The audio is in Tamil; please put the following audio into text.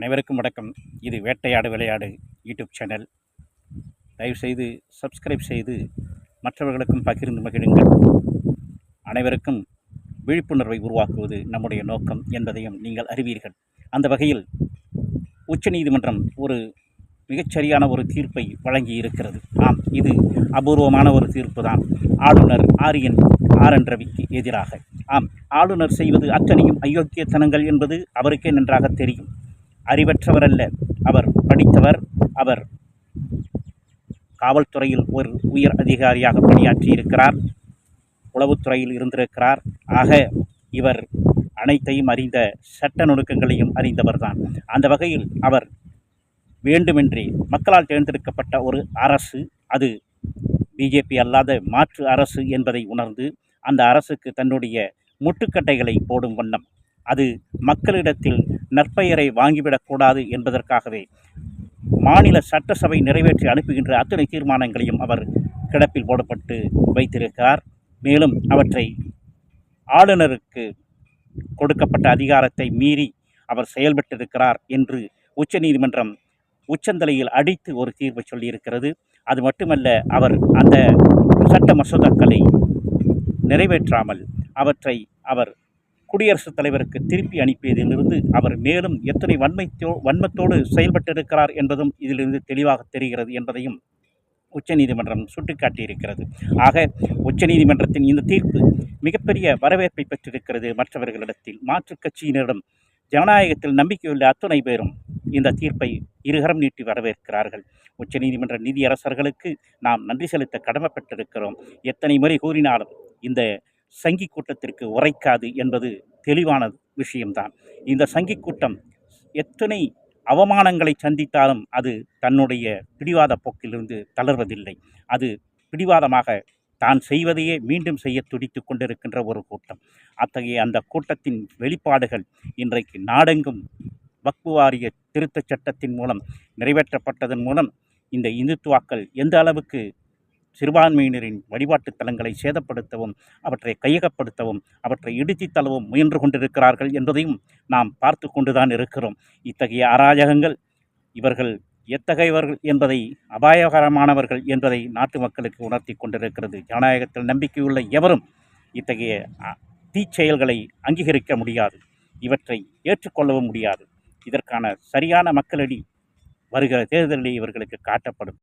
அனைவருக்கும் வணக்கம். இது வேட்டையாடு விளையாடு யூடியூப் சேனல். தயவுசெய்து சப்ஸ்கிரைப் செய்து மற்றவர்களுக்கும் பகிர்ந்து மகிழுங்கள். அனைவருக்கும் விழிப்புணர்வை உருவாக்குவது நம்முடைய நோக்கம் என்பதையும் நீங்கள் அறிவீர்கள். அந்த வகையில் உச்சநீதிமன்றம் ஒரு மிகச்சரியான ஒரு தீர்ப்பை வழங்கி இருக்கிறது ஆம் இது அபூர்வமான ஒரு தீர்ப்பு தான். ஆளுநர் ஆரியன் ஆர். என். ரவிக்கு எதிராக. ஆம் ஆளுநர் செய்வது அத்தனையும் அயோக்கியத்தனங்கள் என்பது அவருக்கே நன்றாக தெரியும். அறிவற்றவர் அல்ல அவர் படித்தவர் அவர். காவல்துறையில் ஒரு உயர் அதிகாரியாக பணியாற்றி இருக்கிறார் உளவுத்துறையில் இருந்திருக்கிறார். ஆக இவர் அனைத்தையும் அறிந்த சட்ட நுணுக்கங்களையும் அறிந்தவர்தான். அந்த வகையில் அவர் வேண்டுமென்றே மக்களால் தேர்ந்தெடுக்கப்பட்ட ஒரு அரசு அது பிஜேபி அல்லாத மாற்று அரசு என்பதை உணர்ந்து அந்த அரசுக்கு தன்னுடைய முட்டுக்கட்டைகளை போடும் வண்ணம் அது மக்களிடத்தில் நற்பெயரை வாங்கிவிடக்கூடாது என்பதற்காகவே மாநில சட்டசபை நிறைவேற்றி அனுப்புகின்ற அத்தனை தீர்மானங்களையும் அவர் கிடப்பில் போடப்பட்டு வைத்திருக்கிறார். மேலும் அவற்றை ஆளுநருக்கு கொடுக்கப்பட்ட அதிகாரத்தை மீறி அவர் செயல்பட்டிருக்கிறார் என்று உச்சநீதிமன்றம் உச்சந்தலையில் அடித்து ஒரு தீர்ப்பை சொல்லியிருக்கிறது. அது மட்டுமல்ல அவர் அந்த சட்ட மசோதாக்களை நிறைவேற்றாமல் அவற்றை அவர் குடியரசுத் தலைவருக்கு திருப்பி அனுப்பியதிலிருந்து அவர் மேலும் எத்தனை வன்மைத்தோ வன்மத்தோடு செயல்பட்டிருக்கிறார் என்பதும் இதிலிருந்து தெளிவாக தெரிகிறது என்பதையும் உச்சநீதிமன்றம் சுட்டிக்காட்டியிருக்கிறது. ஆக உச்சநீதிமன்றத்தின் இந்த தீர்ப்பு மிகப்பெரிய வரவேற்பை பெற்றிருக்கிறது மற்றவர்களிடத்தில். மாற்றுக் கட்சியினரிடம் ஜனநாயகத்தில் நம்பிக்கையுள்ள அத்துணை பேரும் இந்த தீர்ப்பை இருகரம் நீட்டி வரவேற்கிறார்கள். உச்சநீதிமன்ற நீதியரசர்களுக்கு நாம் நன்றி செலுத்த கடமைப்பட்டிருக்கிறோம். எத்தனை முறை கூறினாலும் இந்த சங்கி கூட்டத்திற்கு உரைக்காது என்பது தெளிவான விஷயம்தான். இந்த சங்கி கூட்டம் எத்தனை அவமானங்களை சந்தித்தாலும் அது தன்னுடைய பிடிவாத போக்கிலிருந்து தளர்வதில்லை. அது பிடிவாதமாக தான் செய்வதையே மீண்டும் செய்ய துடித்து கொண்டிருக்கின்ற ஒரு கூட்டம். அத்தகைய அந்த கூட்டத்தின் வெளிப்பாடுகள் இன்றைக்கு நாடெங்கும் வக்பு வாரிய திருத்தச் சட்டத்தின் மூலம் நிறைவேற்றப்பட்டதன் மூலம் இந்த இந்துத்துவாக்கள் எந்த அளவுக்கு சிறுபான்மையினரின் வழிபாட்டுத் தலங்களை சேதப்படுத்தவும் அவற்றை கையகப்படுத்தவும் அவற்றை இடித்துத் தள்ளவும் முயன்று கொண்டிருக்கிறார்கள் என்பதையும் நாம் பார்த்து கொண்டுதான் இருக்கிறோம். இத்தகைய அராஜகங்கள் இவர்கள் எத்தகையவர்கள் என்பதை அபாயகரமானவர்கள் என்பதை நாட்டு மக்களுக்கு உணர்த்தி கொண்டிருக்கிறது. ஜனநாயகத்தில் நம்பிக்கையுள்ள எவரும் இத்தகைய தீச்செயல்களை அங்கீகரிக்க முடியாது. இவற்றை ஏற்றுக்கொள்ளவும் முடியாது. இதற்கான சரியான மக்களடி வருகிற தேர்தலில் இவர்களுக்கு காட்டப்படும்.